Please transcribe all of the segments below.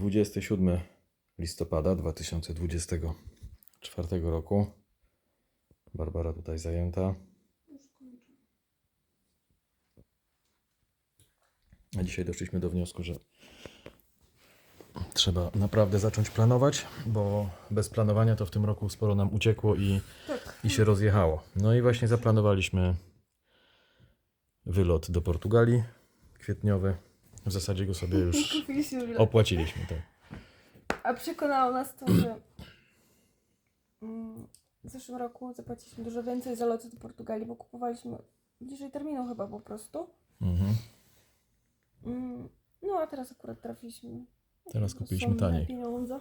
27 listopada 2024 roku. Barbara tutaj zajęta. A dzisiaj doszliśmy do wniosku, że trzeba naprawdę zacząć planować, bo bez planowania to w tym roku sporo nam uciekło i, Tak. i się rozjechało. No i właśnie zaplanowaliśmy wylot do Portugalii kwietniowy. W zasadzie go sobie już Kupiliśmy bilet. opłaciliśmy. Tak. A przekonało nas to, że mm, w zeszłym roku zapłaciliśmy dużo więcej za loty do Portugalii, bo kupowaliśmy bliżej terminu chyba po prostu. Mhm. Mm, No a teraz akurat trafiliśmy. Teraz na kupiliśmy rozsądne taniej. pieniądze.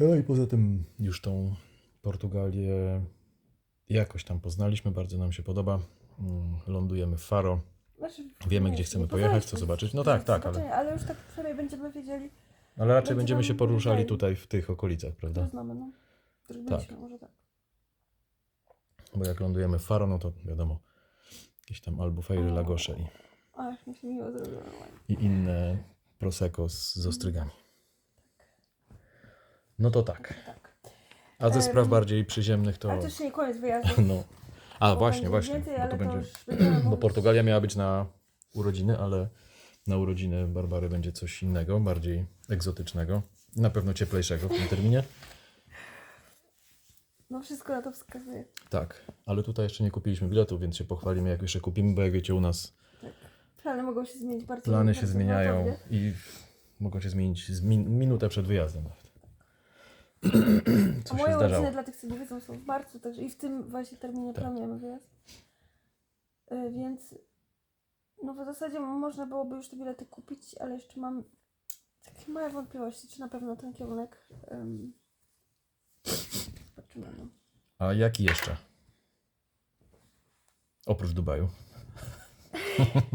No i poza tym już tą Portugalię jakoś tam poznaliśmy, bardzo nam się podoba. Mm, Lądujemy w Faro. Znaczy, Wiemy, nie, gdzie chcemy nie pojechać, co poznaliśmy. zobaczyć. No tak, tak, ale, Zobaczenie, ale już tak przynajmniej będziemy wiedzieli, ale raczej będzie będziemy się poruszali bliżej. tutaj w tych okolicach, prawda? znamy, no. Których Tak. byliśmy, może tak. Bo jak lądujemy w Faro, no to wiadomo, jakieś tam albufejry, lagosze i, A, już mi się miło zrobiło normalnie. i inne prosecco z, z ostrygami. No to tak. Tak. A ze Em, spraw bardziej przyziemnych to... Ale to jeszcze nie koniec wyjazdu. No. A właśnie, właśnie. więcej, bo to to będzie... będziemy Bo. Portugalia miała być na urodziny, ale na urodziny Barbary będzie coś innego, bardziej egzotycznego. Na pewno cieplejszego w tym terminie. No wszystko na to wskazuje. Tak, ale tutaj jeszcze nie kupiliśmy biletu, więc się pochwalimy, jak już je kupimy, bo jak wiecie, u nas Tak. Plany mogą się zmienić bardzo plany się zmieniają i mogą się zmienić z min- minutę przed wyjazdem nawet. A Co moje się urodziny dla tych, co wiedzą, są w marcu, także i w tym właśnie terminie Tak. planujemy wyjazd. Y, Więc no w zasadzie można byłoby już te bilety kupić, ale jeszcze mam takie małe wątpliwości, czy na pewno ten kierunek um, zobaczymy. No. A jaki jeszcze? Oprócz Dubaju.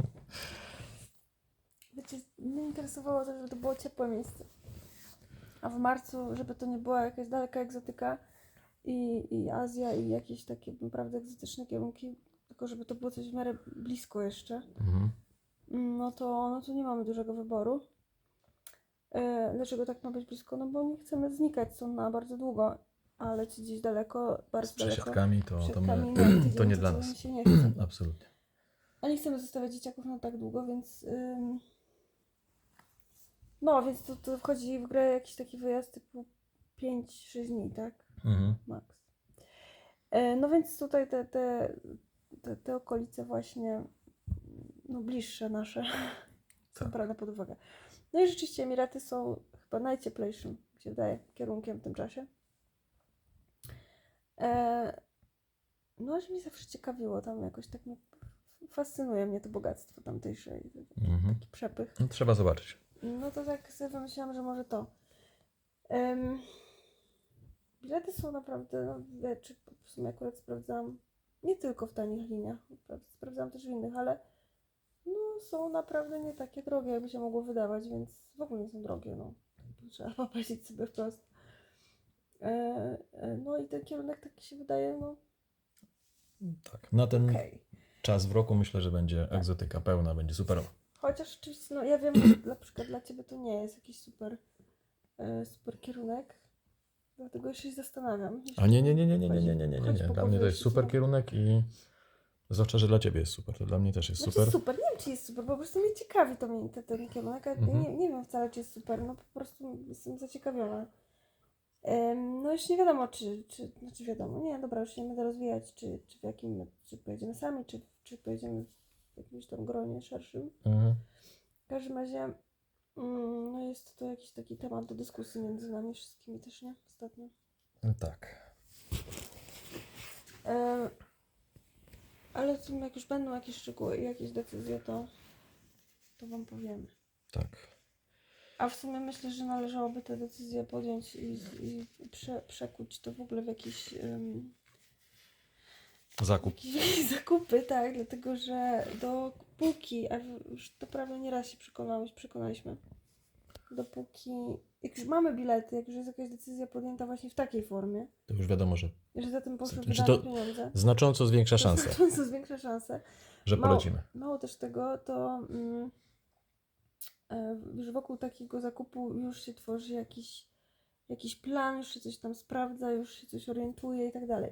Wiecie, mnie interesowało to, żeby to było ciepłe miejsce. A w marcu, żeby to nie była jakaś daleka egzotyka i, i Azja i jakieś takie naprawdę egzotyczne kierunki, tylko żeby to było coś w miarę blisko jeszcze, Mhm. no to, no to nie mamy dużego wyboru. E, dlaczego tak ma być blisko? No bo nie chcemy znikać stąd na bardzo długo, a lecieć gdzieś daleko, Z bardzo daleko. przesiadkami to, to, Przesiadkami, my, no, tydzień, to nie to dla nas. nie. Absolutnie. A nie chcemy zostawiać dzieciaków na tak długo, więc. No, więc to, to wchodzi w grę jakiś taki wyjazd typu 5-6 dni, tak? Mhm. Max. E, no więc tutaj te, te, te, te okolice właśnie no bliższe nasze są Tak. brane pod uwagę. No i rzeczywiście Emiraty są chyba najcieplejszym, mi się wydaje, kierunkiem w tym czasie. E, no aż mnie zawsze ciekawiło tam jakoś tak mnie, fascynuje mnie to bogactwo tamtejsze i taki Mhm. przepych. No, trzeba zobaczyć. No to tak sobie wymyślałam, że może to. Em, bilety są naprawdę, no wiecie, w sumie akurat sprawdzałam nie tylko w tanich liniach, prawda, sprawdzałam też w innych, ale no są naprawdę nie takie drogie, jakby się mogło wydawać, więc w ogóle nie są drogie, no. Trzeba popatrzeć sobie wprost. E, e, no i ten kierunek taki się wydaje, no Tak. Na ten okej. czas w roku myślę, że będzie egzotyka pełna, będzie superowa. Chociaż oczywiście, no ja wiem, że na przykład dla Ciebie to nie jest jakiś super, e, super kierunek, dlatego się zastanawiam. A nie, nie, nie, nie, nie, nie, nie, nie, nie, nie, nie. Dla mnie to jest super kierunek i zwłaszcza, że dla ciebie jest super, to dla mnie też jest Znaczy super. super, nie wiem czy jest super, po prostu mnie ciekawi to mnie, ten, ten kierunek, a Mhm. nie, nie wiem wcale czy jest super, no po prostu jestem zaciekawiona. No już nie wiadomo czy, czy, znaczy wiadomo, nie dobra, już nie będę rozwijać, czy, czy w jakim, czy pojedziemy sami, czy, czy pojedziemy jakimś tam gronie szerszym. Mhm. W każdym razie mm, no jest to jakiś taki temat do dyskusji między nami wszystkimi też, nie? Ostatnio. No tak. E, ale w sumie jak już będą jakieś szczegóły i jakieś decyzje, to, to Wam powiemy. Tak. A w sumie myślę, że należałoby te decyzje podjąć i, i prze, przekuć to w ogóle w jakieś, um, Zakup. jakieś zakupy, tak? Dlatego, że dopóki, a już to prawie nieraz się przekonałeś, przekonaliśmy, dopóki, jak już mamy bilety, jak już jest jakaś decyzja podjęta właśnie w takiej formie, To już wiadomo, że że za tym poszły Znaczy wydane to- pieniądze, znacząco zwiększa to szanse, znacząco zwiększa szanse. że Mało- polecimy. Mało też tego, to mm, e, już wokół takiego zakupu już się tworzy jakiś, jakiś plan, już się coś tam sprawdza, już się coś orientuje i tak dalej.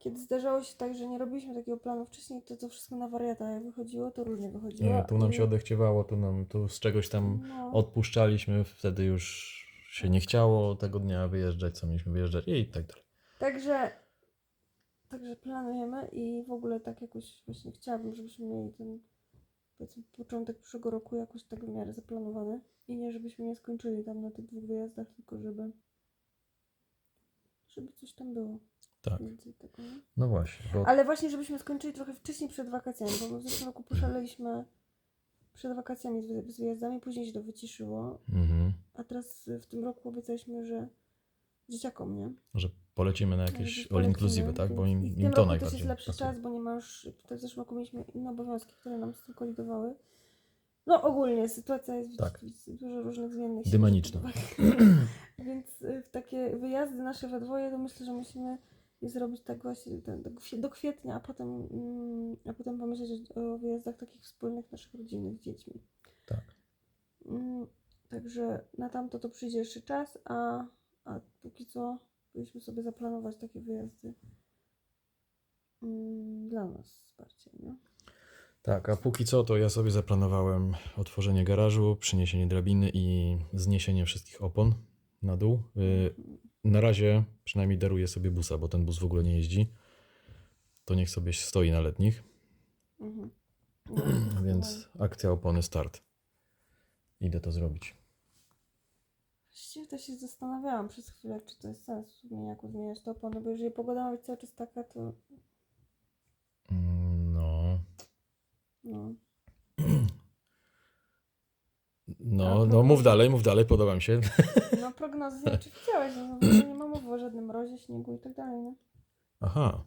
Kiedy zdarzało się tak, że nie robiliśmy takiego planu wcześniej, to to wszystko na wariata jak wychodziło, to różnie wychodziło. Nie, tu nam się odechciewało, tu, nam, tu z czegoś tam no, odpuszczaliśmy, wtedy już się nie chciało tego dnia wyjeżdżać, co mieliśmy wyjeżdżać i tak dalej. Także, także planujemy i w ogóle tak jakoś właśnie chciałabym, żebyśmy mieli ten powiedzmy początek przyszłego roku jakoś tak w miarę zaplanowany i nie żebyśmy nie skończyli tam na tych dwóch wyjazdach, tylko żeby żeby coś tam było Tak, tego, no właśnie, bo Ale właśnie, żebyśmy skończyli trochę wcześniej przed wakacjami, bo my w zeszłym roku poszaleliśmy przed wakacjami z, z wyjazdami, później się to wyciszyło, mhm, a teraz w tym roku obiecaliśmy, że dzieciakom, nie? że polecimy na jakieś all inclusive, tak? Bo im, im to najbardziej też jest lepszy pasuje. czas, bo nie ma już, tutaj w zeszłym roku mieliśmy inne obowiązki, które nam z tym kolidowały. No ogólnie sytuacja jest Tak. dużo różnych zmiennych. uwagę. Więc y, w takie wyjazdy nasze we dwoje, to myślę, że musimy je zrobić tak właśnie do, do kwietnia, a potem, mm, a potem pomyśleć o wyjazdach takich wspólnych naszych rodzinnych z dziećmi. Tak. Mm, Także na tamto to przyjdzie jeszcze czas, a, a póki co powinniśmy sobie zaplanować takie wyjazdy mm, dla nas bardziej, nie? Tak, a póki co to ja sobie zaplanowałem otworzenie garażu, przyniesienie drabiny i zniesienie wszystkich opon na dół. Na razie przynajmniej daruję sobie busa, bo ten bus w ogóle nie jeździ. To niech sobie stoi na letnich, Mhm. więc akcja opony start. Idę to zrobić. Właściwie to się zastanawiałam przez chwilę, czy to jest sens w sumie jakoś zmieniać to opony, bo jeżeli pogoda ma być cały czas taka, to Mm, No, no. No, no mów dalej, mów dalej, podoba mi się. No prognozy nie wiem, czy widziałeś, no, no, nie ma mowy o żadnym mrozie, śniegu i tak dalej, nie? Aha,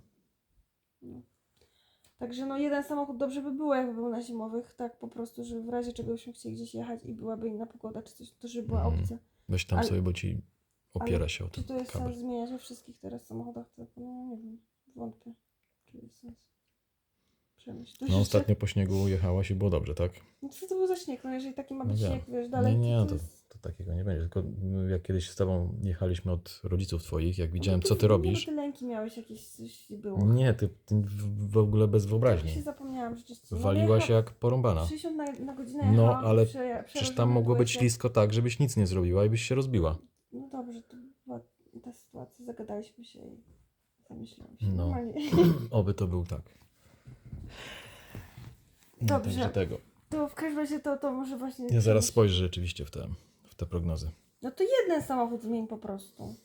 Także no jeden samochód dobrze by było, jakby był na zimowych, tak po prostu, żeby w razie czego byśmy chcieli gdzieś jechać i byłaby inna pogoda, czy coś, to żeby była Mhm. opcja. weź tam Ale- sobie, bo ci opiera się o Czy ten to jest kabel. sens zmieniać we wszystkich teraz samochodach? To no nie wiem, wątpię, czy jest sens. Przemyśl. No ostatnio po śniegu jechałaś i było dobrze, tak? No co to był za śnieg? No jeżeli taki ma No być wiem. śnieg, wiesz, dalej, nie, nie, to, to, takiego nie będzie. Tylko mm, jak kiedyś z tobą jechaliśmy od rodziców twoich, jak widziałem, No, co ty no, robisz. Ty lęki miałeś jakieś, coś było. Nie, ty, ty w, ogóle bez Ja się wyobraźni. zapomniałam rzeczywiście. Waliła się jak porąbana. 60 na, na godzinę No, ale prze, Przecież tam mogło być ślisko tak, żebyś nic nie zrobiła i byś się rozbiła. No dobrze, to była ta sytuacja, zagadaliśmy się i zamyśliłam się. No. Oby to był tak. Dobrze. także tego. To w każdym razie to, to może właśnie... Ja zaraz spojrzę rzeczywiście w te, w te prognozy. No to jeden samochód zmień po prostu.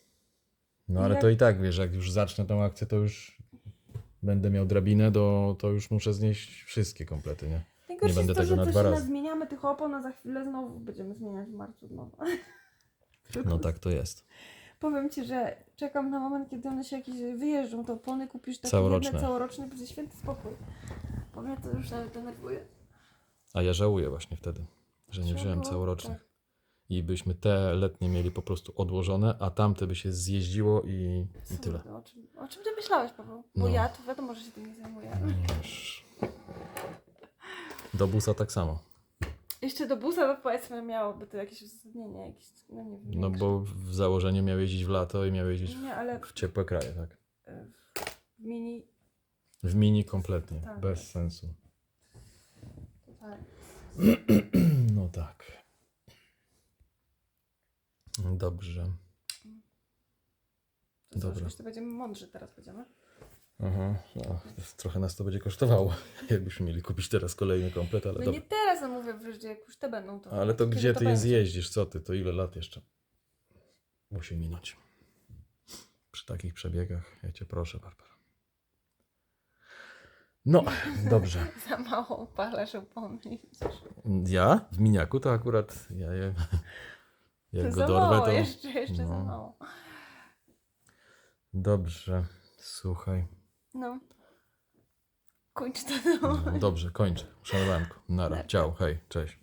No ale Jak- to i tak, wiesz, jak już zacznę tą akcję, to już będę miał drabinę, to, to już muszę znieść wszystkie komplety, nie? Najgorsze będę jest to, tego na że dwa coś razy. zmieniamy tych opon, a za chwilę znowu będziemy zmieniać w marcu. No tak to jest. Powiem Ci, że czekam na moment, kiedy one się jakieś wyjeżdżą, to opony kupisz takie Całoroczne. jedne całoroczne, będzie święty spokój. Bo mnie to już nawet denerwuje. A ja żałuję właśnie wtedy, że nie wziąłem całorocznych. tak. I byśmy te letnie mieli po prostu odłożone, a tamte by się zjeździło i, i tyle. ty, O czym, o czym Ty myślałeś, Paweł? Bo No. ja to wiadomo, że się tym nie zajmuję. Wiesz. Do busa tak samo. Jeszcze do busa to powiedzmy miałoby to jakieś uzasadnienie, jakieś, no nie wiem. No większe. bo w założeniu miał jeździć w lato i miał jeździć Nie, ale w ciepłe kraje, tak? w mini W mini kompletnie, Tak. bez sensu. totalnie. No tak. Dobrze. To Dobra. już to będziemy mądrzy teraz będziemy. Aha, no, trochę nas to będzie kosztowało, jakbyśmy mieli kupić teraz kolejny komplet, ale No dobra. nie teraz, no mówię, że jak już te będą, to... Ale to kiedy gdzie ty je będzie? zjeździsz? Co ty? To ile lat jeszcze musi minąć? Przy takich przebiegach, ja cię proszę, Barbara. No, dobrze. Za mało palasz opony. Ja? W miniaku to akurat ja je... Jak go za dorwę, mało, to... jeszcze, jeszcze za no. mało. Dobrze, słuchaj. No. Kończ to. No. Dobrze, kończę. Szanowanko. Nara. Ciao, hej, cześć.